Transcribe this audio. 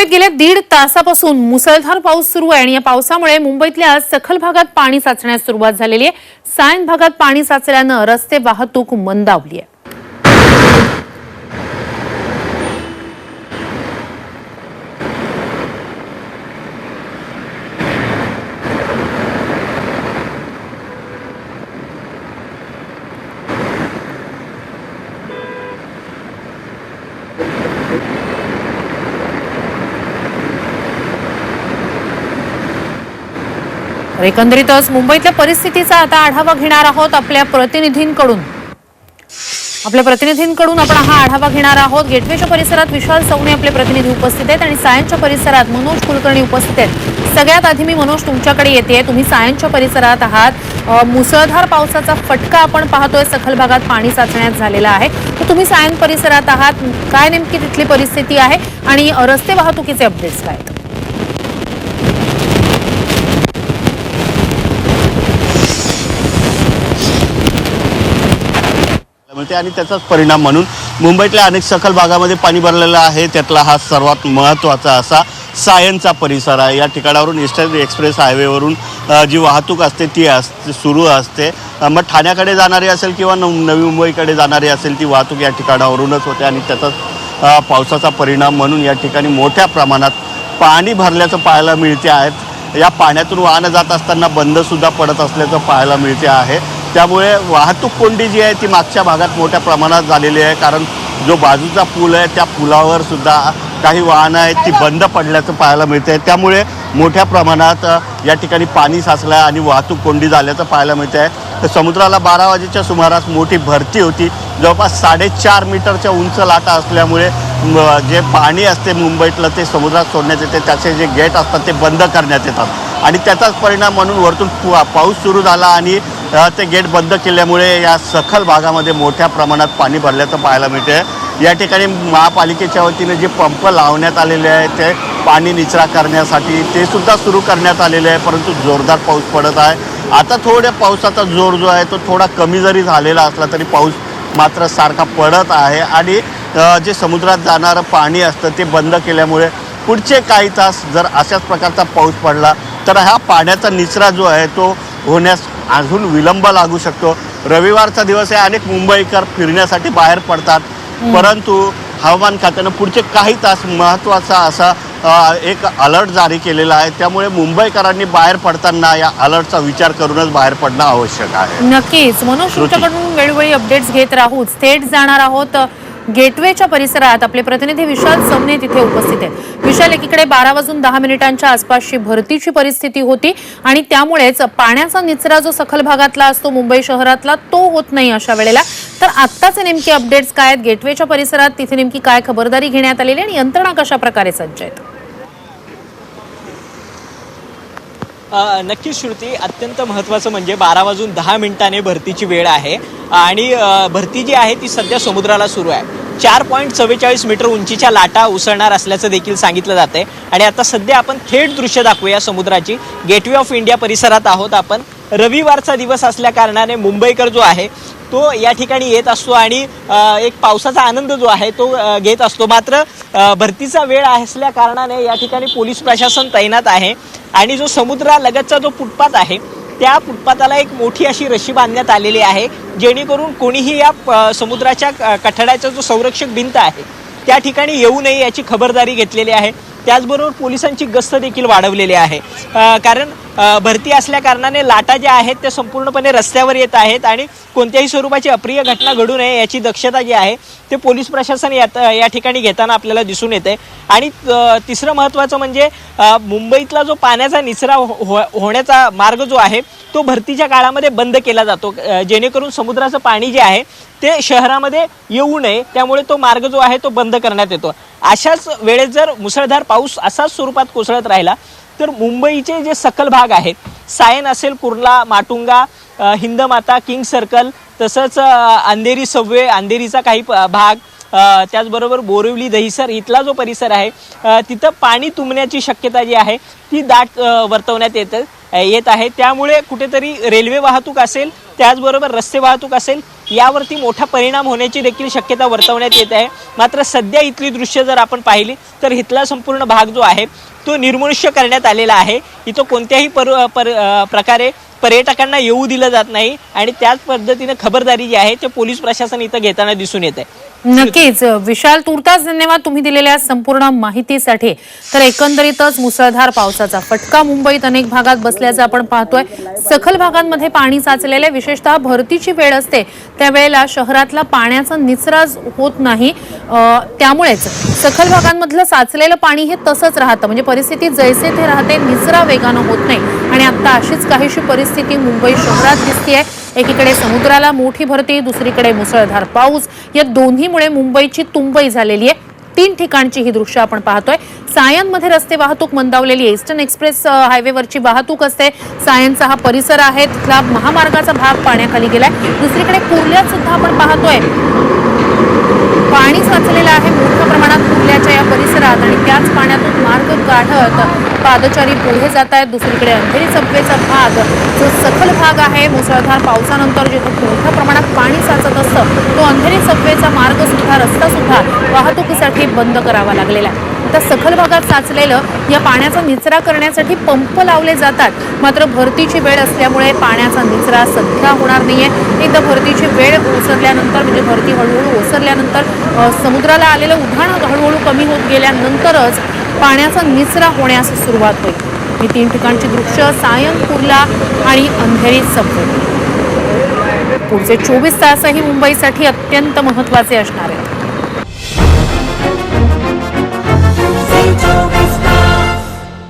मुंबईत गेल्या दीड तासापासून मुसळधार पाऊस सुरू आहे आणि या पावसामुळे मुंबईतल्या सखल भागात पाणी साचण्यास सुरुवात झालेली आहे. सायन भागात पाणी साचल्यानं रस्ते वाहतूक मंदावली आहे. तर एकंदरीतच मुंबईतल्या परिस्थितीचा आता आढावा घेणार आहोत आपल्या प्रतिनिधींकडून. आपल्या प्रतिनिधींकडून आपण हा आढावा घेणार आहोत. गेटवेच्या परिसरात विशाल सवणे आपले प्रतिनिधी उपस्थित आहेत आणि सायनच्या परिसरात मनोज कुलकर्णी उपस्थित आहेत. सगळ्यात आधी मी मनोज तुमच्याकडे येते. तुम्ही सायनच्या परिसरात आहात. मुसळधार पावसाचा फटका आपण पाहतोय. सखल भागात पाणी साचण्यात झालेला आहे. तर तुम्ही सायन परिसरात आहात. काय नेमकी तिथली परिस्थिती आहे? आणि रस्ते वाहतुकीचे अपडेट्स काय आहेत? मिळते आणि त्याचाच परिणाम म्हणून मुंबईतल्या अनेक सखल भागामध्ये पाणी भरलेलं आहे. त्यातला हा सर्वात महत्त्वाचा असा सायनचा परिसर आहे. या ठिकाणावरून ईस्टर्न एक्सप्रेस हायवेवरून जी वाहतूक असते ती असते सुरू असते. मग ठाण्याकडे जाणारी असेल किंवा नव नवी मुंबईकडे जाणारी असेल ती वाहतूक या ठिकाणावरूनच होते आणि त्याचाच पावसाचा परिणाम म्हणून या ठिकाणी मोठ्या प्रमाणात पाणी भरल्याचं पाहायला मिळते आहेत या पाण्यातून वाहनं जात असताना बंदसुद्धा पडत असल्याचं पाहायला मिळते आहे. त्यामुळे वाहतूक कोंडी जी आहे ती मागच्या भागात मोठ्या प्रमाणात झालेली आहे. कारण जो बाजूचा पूल आहे त्या पुलावर सुद्धा काही वाहनं आहेत ती बंद पडल्याचं पाहायला मिळते त्यामुळे मोठ्या प्रमाणात या ठिकाणी पाणी साचलं आहे आणि वाहतूक कोंडी झाल्याचं पाहायला मिळतं आहे तर समुद्राला बारा वाजेच्या सुमारास मोठी भरती होती. जवळपास साडेचार मीटरच्या उंच लाटा असल्यामुळे जे पाणी असते मुंबईतलं ते समुद्रात सोडण्यात येते. त्याचे जे गेट असतात ते बंद करण्यात येतात. आणि त्याचाच परिणाम म्हणून वरतून पु- पाऊस सुरू झाला आणि ते गेट बंद केल्यामुळे या सखल भागामध्ये मोठ्या प्रमाणात पाणी भरल्याचं पाहायला मिळते या ठिकाणी महापालिकेच्या वतीने जे पंप लावण्यात आलेले आहे ते पाणी निचरा करण्यासाठी ते सुद्धा सुरू करण्यात आलेले आहे परंतु जोरदार पाऊस पडत आहे. आता थोड्या पावसाचा जोर जो आहे तो थोडा कमी जरी झालेला असला तरी पाऊस मात्र सारखा पडत आहे. आणि जे समुद्रात जाणारं पाणी असतं ते बंद केल्यामुळे पुढचे काही तास जर अशाच प्रकारचा पाऊस पडला तर हा पाण्याचा निचरा जो आहे तो होण्यास अजून विलंब लागू शकतो. रविवारचा दिवस आहे अनेक मुंबईकर फिरण्यासाठी बाहेर पडतात. परंतु हवामान खात्यानं पुढचे काही तास महत्त्वाचा असा एक अलर्ट जारी केलेला आहे. त्यामुळे मुंबईकरांनी बाहेर पडताना या अलर्टचा विचार करूनच बाहेर पडणं आवश्यक आहे. नक्कीच. तुमच्याकडून वेळोवेळी अपडेट्स घेत राहू. थेट जाणार आहोत. गेटवेच्या परिसरात आपले प्रतिनिधी विशाल समने तिथे उपस्थित आहेत. विशाल एकीकडे बारा वाजून दहा मिनिटांच्या आसपासची भरतीची परिस्थिती होती आणि त्यामुळेच पाण्याचा निचरा जो सखल भागातला असतो मुंबई शहरातला तो होत नाही अशा वेळेला. तर आत्ताचे नेमके अपडेट्स काय आहेत? गेटवेच्या परिसरात तिथे नेमकी काय खबरदारी घेण्यात आलेली आणि यंत्रणा कशा प्रकारे सज्ज आहेत? नक्कीच श्रुती अत्यंत महत्त्वाचं म्हणजे बारा वाजून दहा मिनिटाने भरतीची वेळ आहे. आणि भरती जी आहे ती सध्या समुद्राला सुरू आहे. चार पॉईंट चव्वेचाळीस मीटर उंचीच्या लाटा उसळणार असल्याचं देखील सांगितलं जात आहे आणि आता सध्या आपण थेट दृश्य दाखवूया समुद्राची. गेटवे ऑफ इंडिया परिसरात आहोत आपण. रविवारचा दिवस असल्या कारणाने मुंबईकर जो आहे तो या ठिकाणी येत असतो आणि एक पावसाचा आनंद जो आहे तो घेत असतो. मात्र भरतीचा वेळ असल्या कारणाने या ठिकाणी पोलीस प्रशासन तैनात आहे आणि जो समुद्रालगतचा जो फुटपाथ आहे त्या फुटपाथाला एक मोठी अशी रशी बांधण्यात आलेली आहे जेणेकरून कोणीही या प- समुद्राच्या कठड्याचा जो संरक्षक भिंत आहे त्या ठिकाणी येऊ नये याची खबरदारी घेतलेली आहे. त्याचबरोबर पोलिसांची गस्त देखील वाढवलेली आहे. कारण भरती असल्या कारणाने लाटा ज्या आहेत त्या संपूर्णपणे रस्त्यावर येत आहेत आणि कोणत्याही स्वरूपाची अप्रिय घटना घडू नये याची दक्षता जी आहे ते पोलीस प्रशासन यात या ठिकाणी घेताना आपल्याला दिसून येते. आणि तिसरं महत्त्वाचं म्हणजे मुंबईतला जो पाण्याचा निचरा हो, हो- होण्याचा मार्ग जो आहे तो भरतीच्या काळामध्ये बंद केला जातो. जेणेकरून समुद्राचं पाणी जे आहे ते शहरामध्ये येऊ नये त्यामुळे तो मार्ग जो आहे तो बंद करण्यात येतो. अशाच वेळेत जर मुसळधार पाऊस असाच स्वरूपात कोसळत राहिला तर मुंबईचे जे सकल भाग आहेत सायन असेल कुर्ला माटुंगा हिंदमाता किंग सर्कल तसंच अंधेरी सव्वे अंधेरीचा काही प- भाग त्याचबरोबर बोरिवली दहिसर इथला जो परिसर आहे तिथं पाणी तुंबण्याची शक्यता जी आहे ती दाट वर्तवण्यात येते. येत आहे. त्यामुळे कुठेतरी रेल्वे वाहतूक असेल त्याचबरोबर रस्ते वाहतूक असेल यावरती मोठा परिणाम होण्याची देखील शक्यता वर्तवण्यात येत आहे. मात्र सध्या इथली दृश्य जर आपण पाहिली तर इथला संपूर्ण भाग जो आहे तो निर्मनुष्य करण्यात आलेला आहे. इथं कोणत्याही पर, पर प्रकारे पर्यटकांना येऊ दिलं जात नाही आणि त्याच पद्धतीनं खबरदारी जी आहे ते पोलीस प्रशासन इथं घेताना दिसून येत आहे. नक्कीच. विशाल तुर्तास धन्यवाद तुम्ही दिलेल्या संपूर्ण माहितीसाठी. तर एकंदरीतच मुसळधार पावसाचा फटका मुंबईत अनेक भागात बसल्याचं आपण पाहतोय. सखल भागांमध्ये पाणी साचलेले विशेषतः भरतीची वेळ असते. त्यावेळेला शहरातला पाण्याचा निचराच होत नाही. त्यामुळेच सखल भागांमधलं साचलेलं पाणी हे तसंच राहतं. म्हणजे परिस्थिती जैसे ते राहते निचरा वेगानं होत नाही. आणि आता अशीच काहीशी परिस्थिती मुंबई शहरात दिसते आहे एकीकडे समुद्राला मोठी भरती दुसरीकडे मुसळधार पाऊस. या दोन्हीमुळे मुंबईची तुंबई झालेली आहे. तीन ठिकाणची ही दृश्य आपण पाहतोय. सायनमध्ये रस्ते वाहतूक मंदावलेली ईस्टर्न एक्सप्रेस हायवेवरची वाहतूक असते. सायनचा हा परिसर आहे. तिथला महामार्गाचा भाग पाण्याखाली गेलाय. दुसरीकडे कुर्ल्यात सुद्धा आपण पाहतोय. पाणी साचलेलं आहे मोठ्या प्रमाणात कुर्ल्याच्या आहेत आणि त्याच पाण्यातून मार्ग काढत पादचारी पुढे जात आहेत. दुसरीकडे अंधेरी सबवेचा भाग जो सखल भाग आहे मुसळधार पावसानंतर जिथं मोठ्या प्रमाणात पाणी साचत असतं तो अंधेरी सबवेचा मार्ग सुद्धा रस्ता सुद्धा वाहतुकीसाठी बंद करावा लागलेला आहे. आता सखल भागात साचलेलं या पाण्याचा निचरा करण्यासाठी पंप लावले जातात. मात्र भरतीची वेळ असल्यामुळे पाण्याचा निचरा सध्या होणार नाही आहे एकदा भरतीची वेळ ओसरल्यानंतर म्हणजे भरती हळूहळू ओसरल्यानंतर समुद्राला आलेलं उधाण हळूहळू कमी होत गेल्यानंतरच पाण्याचा निचरा होण्यास सुरुवात होईल. ही तीन ठिकाणची दृश्य सायन कुर्ला आणि अंधेरी सबवे पुढचे चोवीस तासही मुंबईसाठी अत्यंत महत्त्वाचे असणार आहेत.